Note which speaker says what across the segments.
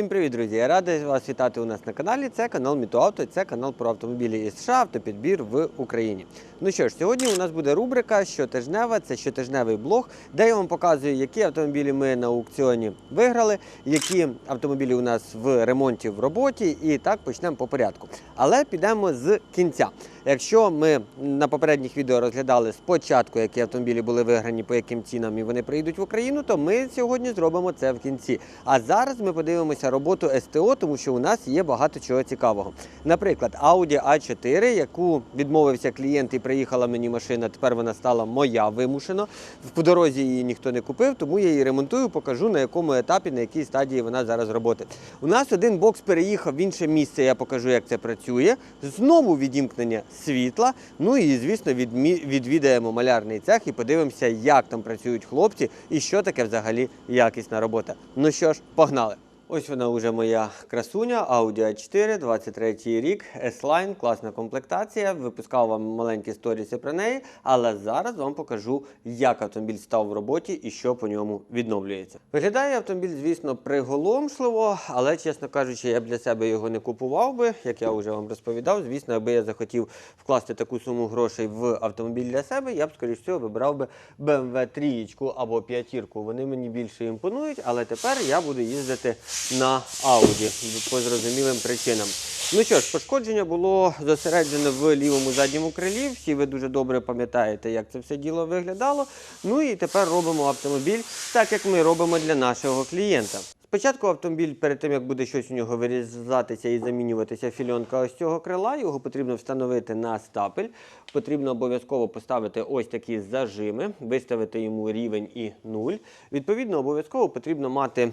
Speaker 1: Всім привіт, друзі! Я радий вас вітати у нас на каналі. Це канал Мітоавто, це канал про автомобілі із США, автопідбір в Україні. Ну що ж, сьогодні у нас буде рубрика щотижнева, це щотижневий блог, де я вам показую, які автомобілі ми на аукціоні виграли, які автомобілі у нас в ремонті в роботі, і так почнемо по порядку. Але підемо з кінця. Якщо ми на попередніх відео розглядали спочатку, які автомобілі були виграні, по яким цінам і вони приїдуть в Україну, то ми сьогодні зробимо це в кінці. А зараз ми подивимося роботу СТО, тому що у нас є багато чого цікавого. Наприклад, Audi A4, яку відмовився клієнт і приїхала мені машина. Тепер вона стала моя вимушено. В дорозі її ніхто не купив, тому я її ремонтую, покажу на якому етапі, на якій стадії вона зараз роботи. У нас один бокс переїхав в інше місце. Я покажу, як це працює. Знову відімкнення світла. Ну і звісно, відмі- відвідаємо малярний цех і подивимося, як там працюють хлопці і що таке взагалі якісна робота. Ну що ж, погнали! Ось вона вже моя красуня Audi A4, 23 рік, S-Line, класна комплектація. Випускав вам маленькі сторіси про неї, але зараз вам покажу, як автомобіль став в роботі і що по ньому відновлюється. Виглядає автомобіль, звісно, приголомшливо, але, чесно кажучи, я б для себе його не купував би, як я вже вам розповідав. Звісно, аби я захотів вкласти таку суму грошей в автомобіль для себе, я б, скоріш всього, вибрав би BMW 3 або 5. Вони мені більше імпонують, але тепер я буду їздити на Ауді по зрозумілим причинам. Ну що ж, пошкодження було зосереджене в лівому задньому крилі. Всі ви дуже добре пам'ятаєте, як це все діло виглядало. Ну і тепер робимо автомобіль так, як ми робимо для нашого клієнта. Спочатку автомобіль, перед тим як буде щось у нього вирізатися і замінюватися фільонка ось цього крила, його потрібно встановити на стапель. Потрібно обов'язково поставити ось такі зажими, виставити йому рівень і нуль. Відповідно, обов'язково потрібно мати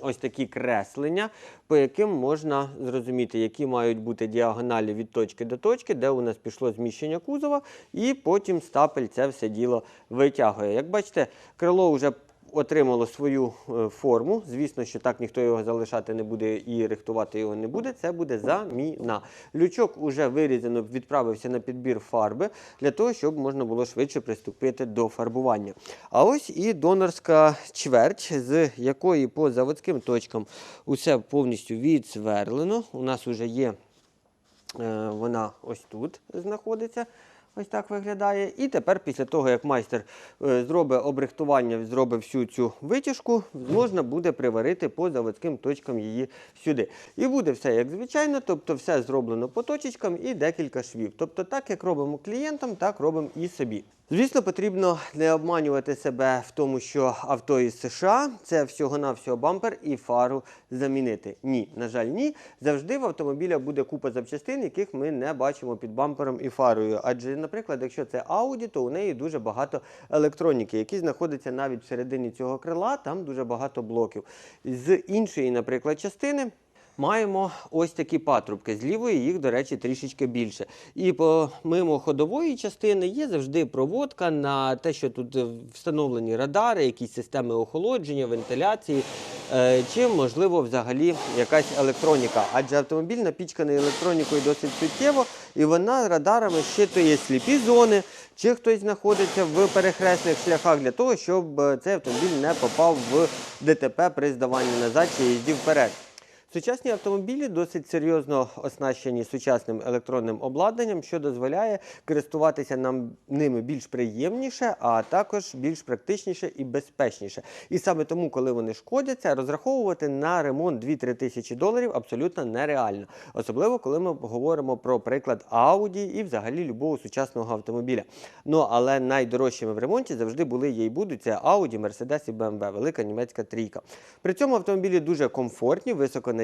Speaker 1: ось такі креслення, по яким можна зрозуміти, які мають бути діагоналі від точки до точки, де у нас пішло зміщення кузова, і потім стапель це все діло витягує. Як бачите, крило вже отримало свою е, форму. Звісно, що так ніхто його залишати не буде і рихтувати його не буде. Це буде заміна. Лючок уже вирізано, відправився на підбір фарби для того, щоб можна було швидше приступити до фарбування. А ось і донорська чверть, з якої по заводським точкам усе повністю відсверлено. У нас вже є Е, вона ось тут знаходиться. Ось так виглядає. І тепер, після того, як майстер е, зробить обрихтування, зробить всю цю витяжку, можна буде приварити по заводським точкам її сюди. І буде все як звичайно, тобто все зроблено по точечкам і декілька швів. Тобто, так як робимо клієнтам, так робимо і собі. Звісно, потрібно не обманювати себе в тому, що авто із США це всього-навсього бампер і фару замінити. Ні, на жаль, ні. Завжди в автомобіля буде купа запчастин, яких ми не бачимо під бампером і фарою. Адже, наприклад, якщо це Audi, то у неї дуже багато електроніки, які знаходяться навіть всередині цього крила, там дуже багато блоків. З іншої, наприклад, частини. Маємо ось такі патрубки. З лівої їх, до речі, трішечки більше. І помимо ходової частини є завжди проводка на те, що тут е, встановлені радари, якісь системи охолодження, вентиляції, е, чи, можливо, взагалі якась електроніка. Адже автомобіль напічканий електронікою досить суттєво, і вона радарами щитує сліпі зони, чи хтось знаходиться в перехресних шляхах для того, щоб е, цей автомобіль не попав в ДТП при здаванні назад чи їзді вперед. Сучасні автомобілі досить серйозно оснащені сучасним електронним обладнанням, що дозволяє користуватися нам ними більш приємніше, а також більш практичніше і безпечніше. І саме тому, коли вони шкодяться, розраховувати на ремонт 2-3 тисячі доларів абсолютно нереально. Особливо, коли ми говоримо про приклад Audi і взагалі любого сучасного автомобіля. Ну але найдорожчими в ремонті завжди були є і будуть це Audi, Mercedes і BMW, велика німецька трійка. При цьому автомобілі дуже комфортні,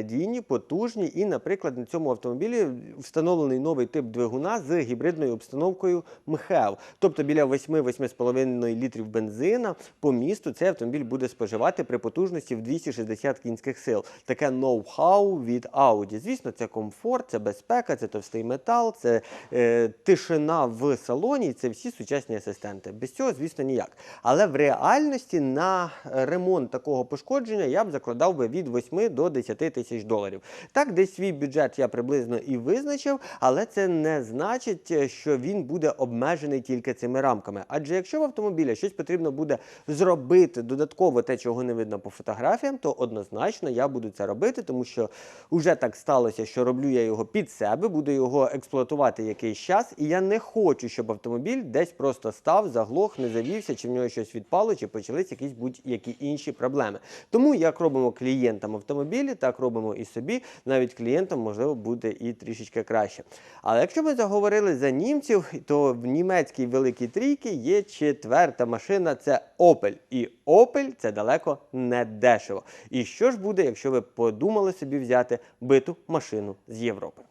Speaker 1: високонадійні, потужні. І, наприклад, на цьому автомобілі встановлений новий тип двигуна з гібридною обстановкою МХЕВ. Тобто біля 8-8,5 літрів бензина по місту цей автомобіль буде споживати при потужності в 260 кінських сил. Таке ноу-хау від Audi. Звісно, це комфорт, це безпека, це товстий метал, це е, тишина в салоні, це всі сучасні асистенти. Без цього, звісно, ніяк. Але в реальності на ремонт такого пошкодження я б закладав би від 8 до 10 тисяч тисяч доларів. Так, десь свій бюджет я приблизно і визначив, але це не значить, е, що він буде обмежений тільки цими рамками. Адже якщо в автомобіля щось потрібно буде зробити додатково те, чого не видно по фотографіям, то однозначно я буду це робити, тому що вже так сталося, що роблю я його під себе, буду його експлуатувати якийсь час, і я не хочу, щоб автомобіль десь просто став, заглох, не завівся, чи в нього щось відпало, чи почались якісь будь-які інші проблеми. Тому як робимо клієнтам автомобілі, так робимо і собі. Навіть клієнтам можливо буде і трішечки краще. Але якщо ми заговорили за німців, то в німецькій великій трійці є четверта машина це Opel. І Opel це далеко не дешево. І що ж буде, якщо ви подумали собі взяти биту машину з Європи?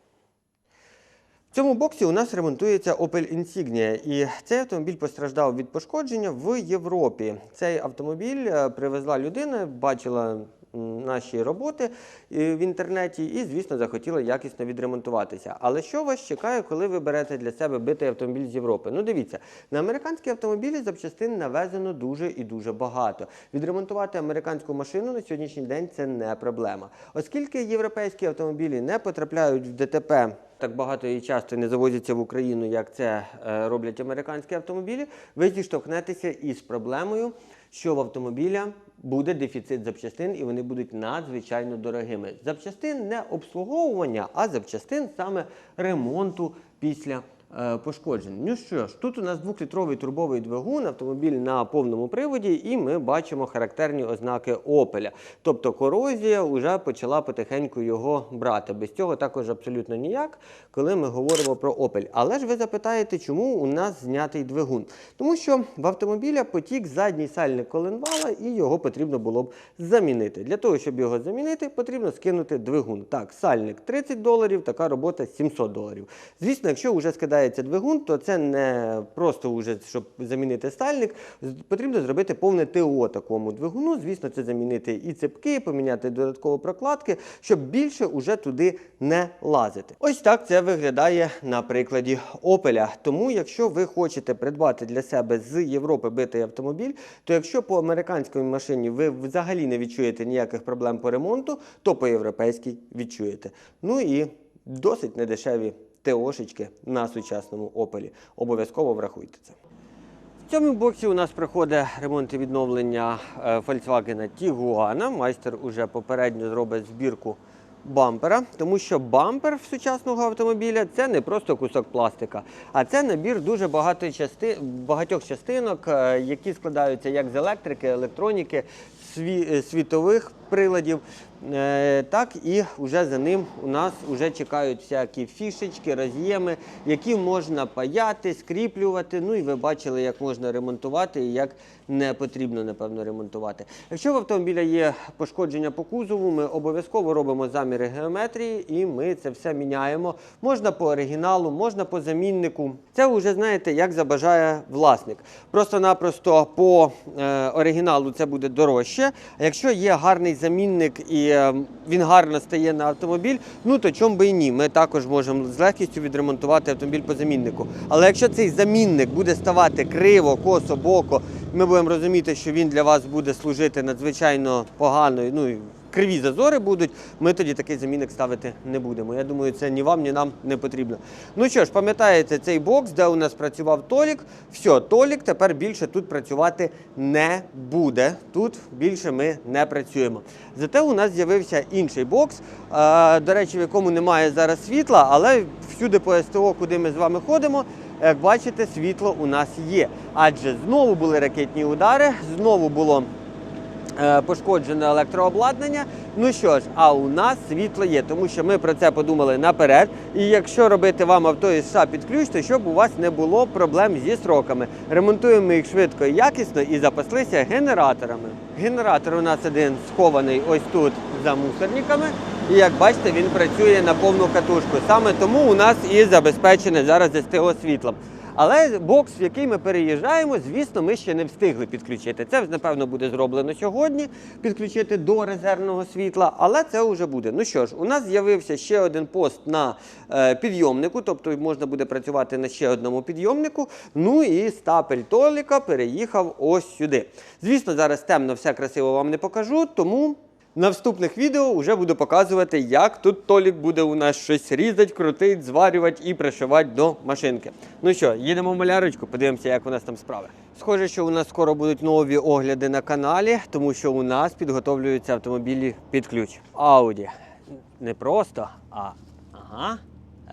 Speaker 1: В цьому боксі у нас ремонтується Opel Insignia, і цей автомобіль постраждав від пошкодження в Європі. Цей автомобіль е, привезла людина, бачила наші роботи е, в інтернеті і, звісно, захотіла якісно відремонтуватися. Але що вас чекає, коли ви берете для себе битий автомобіль з Європи? Ну, дивіться, на американські автомобілі запчастин навезено дуже і дуже багато. Відремонтувати американську машину на сьогоднішній день це не проблема. Оскільки європейські автомобілі не потрапляють в ДТП так багато і часто не завозяться в Україну, як це е, роблять американські автомобілі, ви зіштовхнетеся із проблемою, що в автомобіля буде дефіцит запчастин і вони будуть надзвичайно дорогими. Запчастин не обслуговування, а запчастин саме ремонту після. Е, Ну що ж, тут у нас двохлітровий турбовий двигун, автомобіль на повному приводі, і ми бачимо характерні ознаки опеля. Тобто корозія вже почала потихеньку його брати. Без цього також абсолютно ніяк, коли ми говоримо про опель. Але ж ви запитаєте, чому у нас знятий двигун? Тому що в автомобіля потік задній сальник коленвала, і його потрібно було б замінити. Для того, щоб його замінити, потрібно скинути двигун. Так, сальник 30 доларів, така робота 700 доларів. Звісно, якщо вже скидається двигун, то це не просто вже, щоб замінити сальник. з- Потрібно зробити повне ТО такому двигуну. Звісно, це замінити і цепки, поміняти додатково прокладки, щоб більше уже туди не лазити. Ось так це виглядає на прикладі Опеля. Тому, якщо ви хочете придбати для себе з Європи битий автомобіль, то якщо по американській машині ви взагалі не відчуєте ніяких проблем по ремонту, то по європейській відчуєте. Ну і досить недешеві ТОшечки на сучасному Опелі. Обов'язково врахуйте це. В цьому боксі у нас проходить ремонт і відновлення е, Volkswagen Tiguan. Майстер уже попередньо зробить збірку бампера, тому що бампер в сучасного автомобіля це не просто кусок пластика, а це набір дуже багатьох частинок, е, які складаються як з електрики, електроніки, світових приладів. Е, Так і вже за ним у нас вже чекають всякі фішечки, роз'єми, які можна паяти, скріплювати. Ну і ви бачили, як можна ремонтувати і як не потрібно, напевно, ремонтувати. Якщо в автомобіля є пошкодження по кузову, ми обов'язково робимо заміри геометрії і ми це все міняємо. Можна по оригіналу, можна по заміннику. Це вже знаєте, як забажає власник. Просто-напросто по е, оригіналу це буде дорожче. А якщо є гарний замінник і е, він гарно стає на автомобіль, ну то чому би і ні. Ми також можемо з легкістю відремонтувати автомобіль по заміннику. Але якщо цей замінник буде ставати криво, косо, боко, ми будемо розуміти, що він для вас буде служити надзвичайно погано. Ну криві зазори будуть, ми тоді такий замінник ставити не будемо. Я думаю, це ні вам, ні нам не потрібно. Ну що ж, пам'ятаєте цей бокс, де у нас працював Толік? Все, Толік тепер більше тут працювати не буде. Тут більше ми не працюємо. Зате у нас з'явився інший бокс, е, до речі, в якому немає зараз світла, але всюди по СТО, куди ми з вами ходимо. Як бачите, світло у нас є. Адже знову були ракетні удари, знову було пошкоджене електрообладнання. Ну що ж, а у нас світло є, тому що ми про це подумали наперед. І якщо робити вам авто із США під ключ, то щоб у вас не було проблем зі сроками. Ремонтуємо їх швидко і якісно і запаслися генераторами. Генератор у нас один схований ось тут за мусорниками. І як бачите, він працює на повну катушку. Саме тому у нас і забезпечене зараз СТО світлом. Але бокс, в який ми переїжджаємо, звісно, ми ще не встигли підключити. Це, напевно, буде зроблено сьогодні, підключити до резервного світла, але це вже буде. Ну що ж, у нас з'явився ще один пост на е, підйомнику, тобто можна буде працювати на ще одному підйомнику. Ну і стапель Толіка переїхав ось сюди. Звісно, зараз темно, все красиво вам не покажу, тому На вступних відео вже буду показувати, як тут Толік буде у нас щось різати, крутить, зварювати і пришивати до машинки. Ну що, їдемо в малярочку, подивимося, як у нас там справи. Схоже, що у нас скоро будуть нові огляди на каналі, тому що у нас підготовлюються автомобілі під ключ. Audi. Не просто, а ага,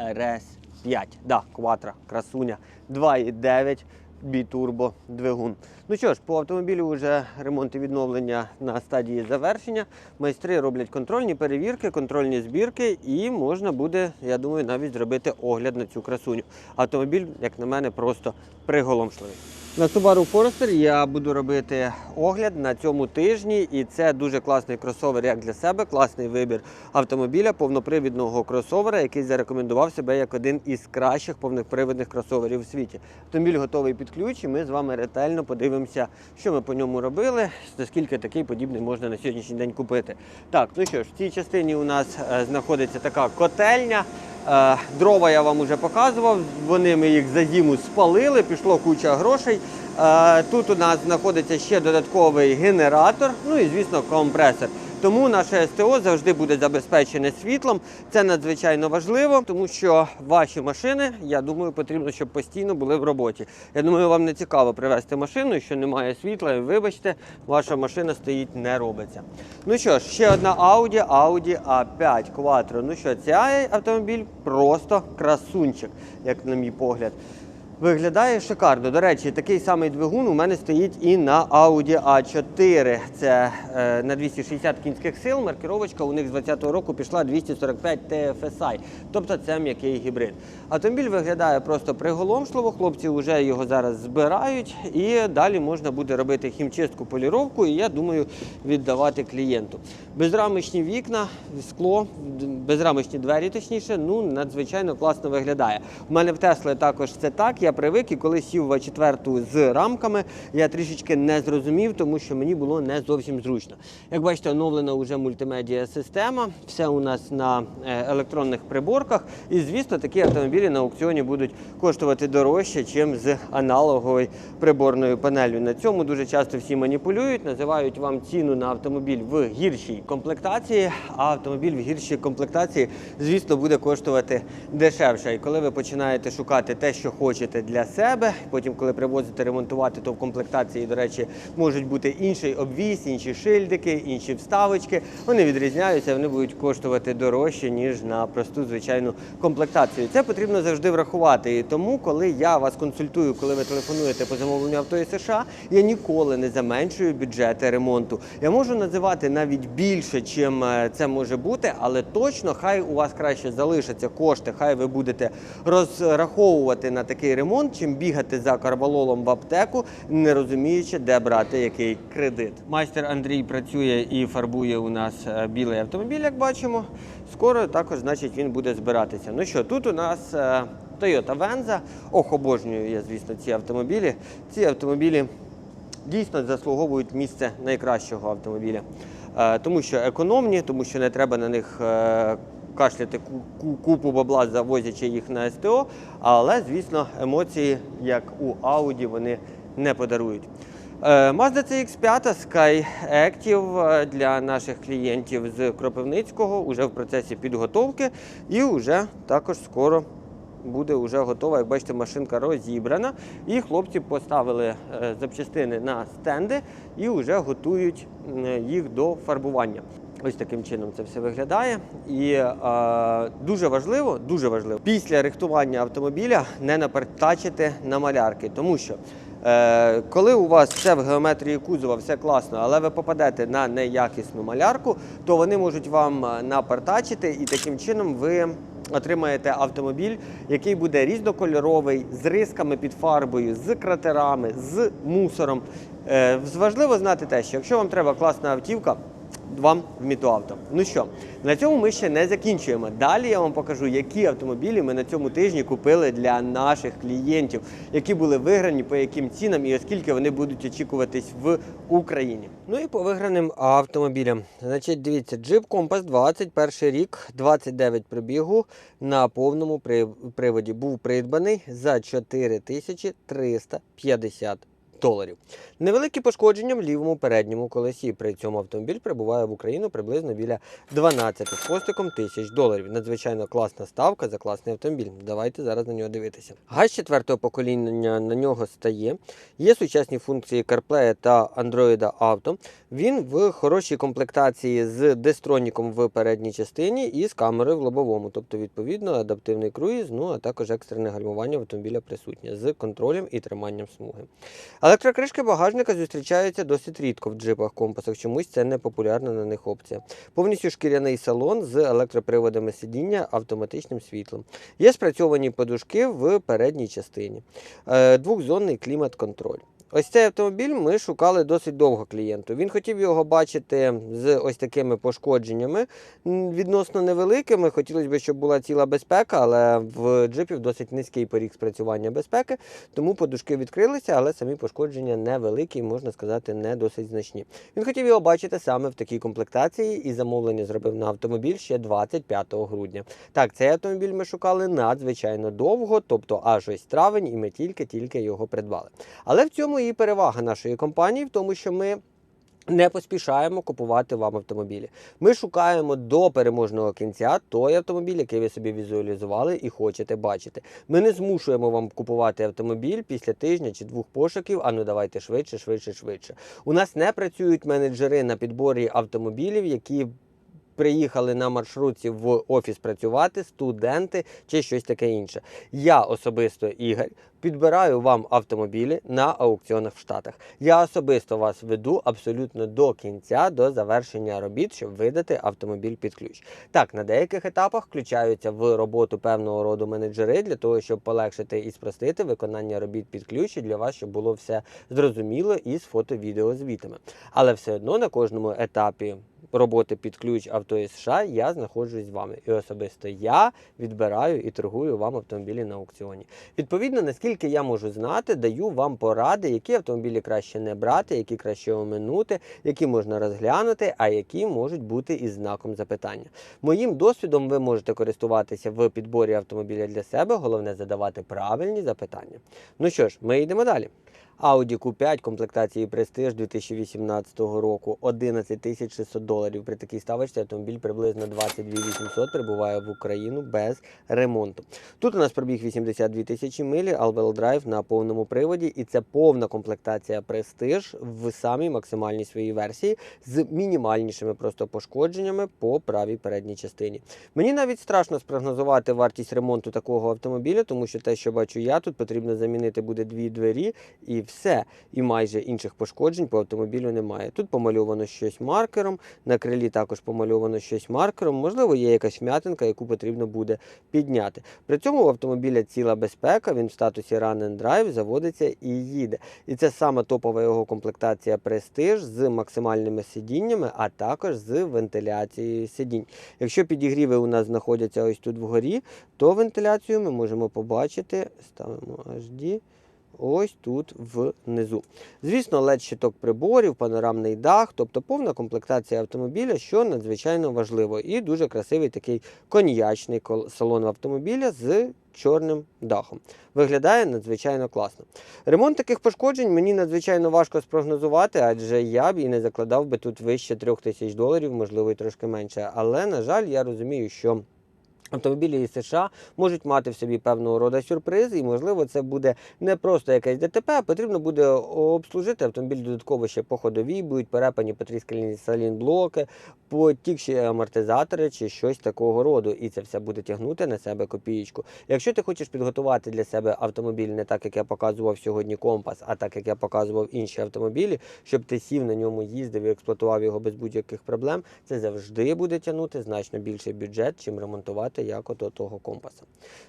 Speaker 1: RS5. Да, Quattro, красуня. 2,9 бітурбо двигун. Ну що ж, по автомобілю вже ремонт і відновлення на стадії завершення. Майстри роблять контрольні перевірки, контрольні збірки, і можна буде, я думаю, навіть зробити огляд на цю красуню. Автомобіль, як на мене, просто приголомшливий. На Subaru Forester я буду робити огляд на цьому тижні, і це дуже класний кросовер як для себе, класний вибір автомобіля, повнопривідного кросовера, який зарекомендував себе як один із кращих повнопривідних кросоверів у світі. Автомобіль готовий під ключ, і ми з вами ретельно подивимося, що ми по ньому робили, наскільки такий подібний можна на сьогоднішній день купити. Так, ну що ж, в цій частині у нас е, знаходиться така котельня. Е, Дрова я вам вже показував. Вони ми їх за зиму спалили, пішло куча грошей. Е, Тут у нас знаходиться ще додатковий генератор, ну і звісно компресор. Тому наше СТО завжди буде забезпечене світлом. Це надзвичайно важливо, тому що ваші машини, я думаю, потрібно, щоб постійно були в роботі. Я думаю, вам не цікаво привезти машину, що немає світла. і Вибачте, ваша машина стоїть, не робиться. Ну що ж, ще одна Audi, Audi A5 Quattro. Ну що, цей автомобіль просто красунчик, як на мій погляд. Виглядає шикарно. До речі, такий самий двигун у мене стоїть і на Audi A4. Це е, на 260 кінських сил. Маркировочка у них з 2020 року пішла 245 TFSI. Тобто це м'який гібрид. Автомобіль виглядає просто приголомшливо. Хлопці вже його зараз збирають, і далі можна буде робити хімчистку, поліровку, і я думаю, віддавати клієнту. Безрамочні вікна, скло, безрамочні двері, точніше, ну надзвичайно класно виглядає. У мене в Тесли також це так. Я привик, і коли сів в четверту з рамками, я трішечки не зрозумів, тому що мені було не зовсім зручно. Як бачите, оновлена вже мультимедіа система. Все у нас на е, електронних приборках. І звісно, такі автомобілі на аукціоні будуть коштувати дорожче, ніж з аналоговою приборною панелью. На цьому дуже часто всі маніпулюють, називають вам ціну на автомобіль в гіршій комплектації, а автомобіль в гіршій комплектації, звісно, буде коштувати дешевше. І коли ви починаєте шукати те, що хочете для себе, потім, коли привозите ремонтувати, то в комплектації, до речі, можуть бути інший обвіз, інші шильдики, інші вставочки. Вони відрізняються, вони будуть коштувати дорожче, ніж на просту звичайну комплектацію. Це потрібно завжди врахувати. І тому, коли я вас консультую, коли ви телефонуєте по замовленню авто із США, я ніколи не заменшую бюджети ремонту. Я можу називати навіть більше, чим е, це може бути, але точно хай у вас краще залишаться кошти, хай ви будете розраховувати на такий ремонт, чим бігати за карвалолом в аптеку, не розуміючи, де брати який кредит. Майстер Андрій працює і фарбує у нас е, білий автомобіль, як бачимо. Скоро також, значить, він буде збиратися. Ну що, тут у нас е, Toyota Venza. Ох, обожнюю я, звісно, ці автомобілі. Ці автомобілі дійсно заслуговують місце найкращого автомобіля. Е, Тому що економні, тому що не треба на них кашляти ку- ку- купу бабла, завозячи їх на СТО. Але, звісно, емоції, як у Audi, вони не подарують. Е, Mazda CX-5 Sky Active е, для наших клієнтів з Кропивницького вже в процесі підготовки і вже також скоро буде вже готова. Як бачите, машинка розібрана. І хлопці поставили е, запчастини на стенди і вже готують їх до фарбування. Ось таким чином це все виглядає. І е, дуже важливо, дуже важливо після рихтування автомобіля не напертачити на малярки, тому що. Е, коли у вас все в геометрії кузова, все класно, але ви попадете на неякісну малярку, то вони можуть вам е, напартачити, і таким чином ви отримаєте автомобіль, який буде різнокольоровий, з рисками під фарбою, з кратерами, з мусором. Е, важливо знати те, що якщо вам треба класна автівка, вам в Мітуавто. Ну що, на цьому ми ще не закінчуємо. Далі я вам покажу, які автомобілі ми на цьому тижні купили для наших клієнтів, які були виграні, по яким цінам і оскільки вони будуть очікуватись в Україні. Ну і по виграним автомобілям. Значить, дивіться, Jeep Compass 21 рік, 29 пробігу на повному приводі. Був придбаний за 4350 доларів. Невеликі пошкодження в лівому передньому колесі. При цьому автомобіль прибуває в Україну приблизно біля 12 з хвостиком тисяч доларів. Надзвичайно класна ставка за класний автомобіль. Давайте зараз на нього дивитися. Газ четвертого покоління на нього стає. Є сучасні функції CarPlay та Android Auto. Він в хорошій комплектації з дестроніком в передній частині і з камерою в лобовому, тобто, відповідно, адаптивний круїз, ну а також екстрене гальмування автомобіля присутнє з контролем і триманням смуги. Електрокришки багажника зустрічаються досить рідко в джипах компасах, чомусь це не популярна на них опція. Повністю шкіряний салон з електроприводами сидіння, автоматичним світлом. Є спрацьовані подушки в передній частині, Е, двохзонний клімат-контроль. Ось цей автомобіль ми шукали досить довго клієнту. Він хотів його бачити з ось такими пошкодженнями, відносно невеликими. Хотілося б, щоб була ціла безпека, але в джипів досить низький поріг спрацювання безпеки, тому подушки відкрилися, але самі пошкодження невеликі, можна сказати, не досить значні. Він хотів його бачити саме в такій комплектації і замовлення зробив на автомобіль ще 25 грудня. Так, цей автомобіль ми шукали надзвичайно довго, тобто аж ось травень, і ми тільки-тільки його придбали. Але в цьому і перевага нашої компанії, в тому, що ми. Не поспішаємо купувати вам автомобілі. Ми шукаємо до переможного кінця той автомобіль, який ви собі візуалізували і хочете бачити. Ми не змушуємо вам купувати автомобіль після тижня чи двох пошуків. А ну давайте швидше, швидше, швидше. У нас не працюють менеджери на підборі автомобілів, які приїхали на маршрутці в офіс працювати, студенти чи щось таке інше. Я особисто Ігор підбираю вам автомобілі на аукціонах в Штатах. Я особисто вас веду абсолютно до кінця, до завершення робіт, щоб видати автомобіль під ключ. Так, на деяких етапах включаються в роботу певного роду менеджери для того, щоб полегшити і спростити виконання робіт під ключ і для вас, щоб було все зрозуміло із фото-відеозвітами. Але все одно на кожному етапі роботи під ключ авто із США я знаходжусь з вами. І особисто я відбираю і торгую вам автомобілі на аукціоні. Відповідно, наскільки я можу знати, даю вам поради, які автомобілі краще не брати, які краще оминути, які можна розглянути, а які можуть бути із знаком запитання. Моїм досвідом ви можете користуватися в підборі автомобіля для себе. Головне задавати правильні запитання. Ну що ж, ми йдемо далі. Audi Q5 комплектації Prestige 2018 року 11 600 доларів. При такій ставочці автомобіль приблизно 22 800 прибуває в Україну без ремонту. Тут у нас пробіг 82 тисячі милі, all-wheel drive на повному приводі, і це повна комплектація Prestige в самій максимальній своїй версії з мінімальнішими просто пошкодженнями по правій передній частині. Мені навіть страшно спрогнозувати вартість ремонту такого автомобіля, тому що те, що бачу я, тут потрібно замінити буде дві двері і все. І майже інших пошкоджень по автомобілю немає. Тут помальовано щось маркером, на крилі також помальовано щось маркером. Можливо, є якась вм'ятинка, яку потрібно буде підняти. При цьому у автомобіля ціла безпека, він в статусі Run and Drive заводиться і їде. І це саме топова його комплектація Prestige з максимальними сидіннями, а також з вентиляцією сидінь. Якщо підігріви у нас знаходяться ось тут вгорі, то вентиляцію ми можемо побачити. Ставимо HD. Ось тут внизу. Звісно, led щиток приборів, панорамний дах, тобто повна комплектація автомобіля, що надзвичайно важливо. І дуже красивий такий коньячний салон автомобіля з чорним дахом. Виглядає надзвичайно класно. Ремонт таких пошкоджень мені надзвичайно важко спрогнозувати, адже я б і не закладав би тут вище трьох тисяч доларів, можливо, і трошки менше. Але, на жаль, я розумію, що. Автомобілі із США можуть мати в собі певного роду сюрпризи, і можливо це буде не просто якесь ДТП, а потрібно буде обслужити автомобіль додатково ще по ходовій, будуть перепані потріскані салінблоки, потікші амортизатори чи щось такого роду. І це все буде тягнути на себе копієчку. Якщо ти хочеш підготувати для себе автомобіль не так, як я показував сьогодні компас, а так як я показував інші автомобілі, щоб ти сів на ньому, їздив і експлуатував його без будь-яких проблем, це завжди буде тягнути значно більший бюджет, чим ремонтувати як от того компаса.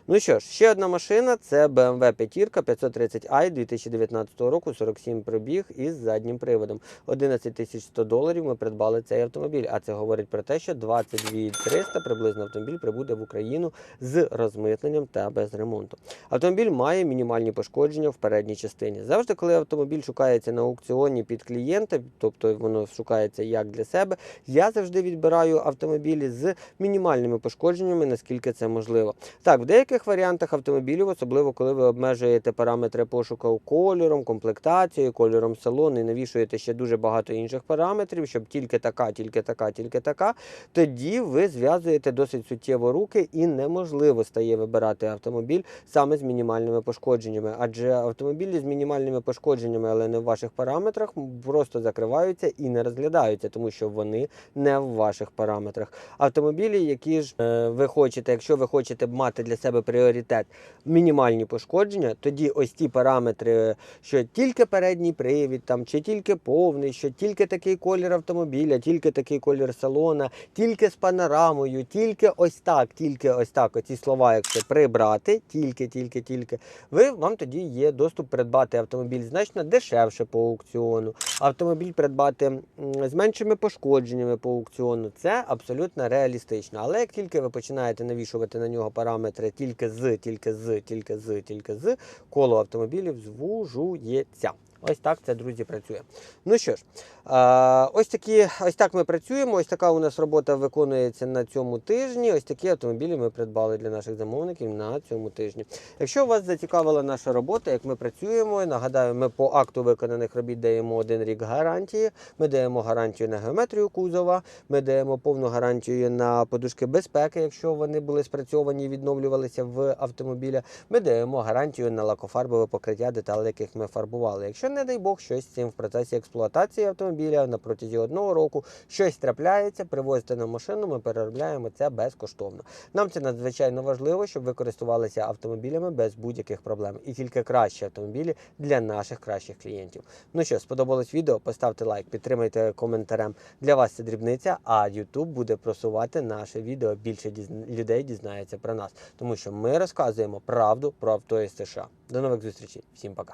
Speaker 1: Ну що ж, ще одна машина це BMW 5 530i 2019 року, 47 пробіг із заднім приводом. 11 100 доларів ми придбали цей автомобіль. А це говорить про те, що 22 300 приблизно автомобіль прибуде в Україну з розмитненням та без ремонту. Автомобіль має мінімальні пошкодження в передній частині. Завжди, коли автомобіль шукається на аукціоні під клієнта, тобто воно шукається як для себе, я завжди відбираю автомобілі з мінімальними пошкодженнями, наскільки це можливо. Так, в деяких варіантах автомобілів, особливо коли ви обмежуєте параметри пошуку кольором, комплектацією, кольором салону і навішуєте ще дуже багато інших параметрів, щоб тільки така, тільки така, тільки така, тоді ви зв'язуєте досить суттєво руки і неможливо стає вибирати автомобіль саме з мінімальними пошкодженнями. Адже автомобілі з мінімальними пошкодженнями, але не в ваших параметрах, просто закриваються і не розглядаються, тому що вони не в ваших параметрах. Автомобілі, які ж е, ви хочете, якщо ви хочете мати для себе пріоритет мінімальні пошкодження, тоді ось ті параметри, що тільки передній привід, там чи тільки повний, що тільки такий колір автомобіля, тільки такий колір салона, тільки з панорамою, тільки ось так, тільки ось так. Оці слова, якщо прибрати, тільки, тільки, тільки, ви вам тоді є доступ придбати автомобіль значно дешевше по аукціону, автомобіль придбати з меншими пошкодженнями по аукціону. Це абсолютно реалістично. Але як тільки ви починаєте навішувати на нього параметри тільки з, тільки з, тільки з, тільки з, коло автомобілів звужується. Ось так це, друзі, працює. Ну що ж, ось такі, ось так ми працюємо. Ось така у нас робота виконується на цьому тижні. Ось такі автомобілі ми придбали для наших замовників на цьому тижні. Якщо вас зацікавила наша робота, як ми працюємо, нагадаю, ми по акту виконаних робіт даємо один рік гарантії. Ми даємо гарантію на геометрію кузова, ми даємо повну гарантію на подушки безпеки, якщо вони були спрацьовані і відновлювалися в автомобіля. Ми даємо гарантію на лакофарбове покриття деталей, яких ми фарбували. Якщо, не дай Бог, щось з цим в процесі експлуатації автомобіля на протязі одного року щось трапляється, привозите на машину, ми переробляємо це безкоштовно. Нам це надзвичайно важливо, щоб ви користувалися автомобілями без будь-яких проблем. І тільки кращі автомобілі для наших кращих клієнтів. Ну що, сподобалось відео? Поставте лайк, підтримайте коментарем. Для вас це дрібниця, а YouTube буде просувати наше відео. Більше людей дізнається про нас, тому що ми розказуємо правду про авто із США. До нових зустрічей. Всім пока.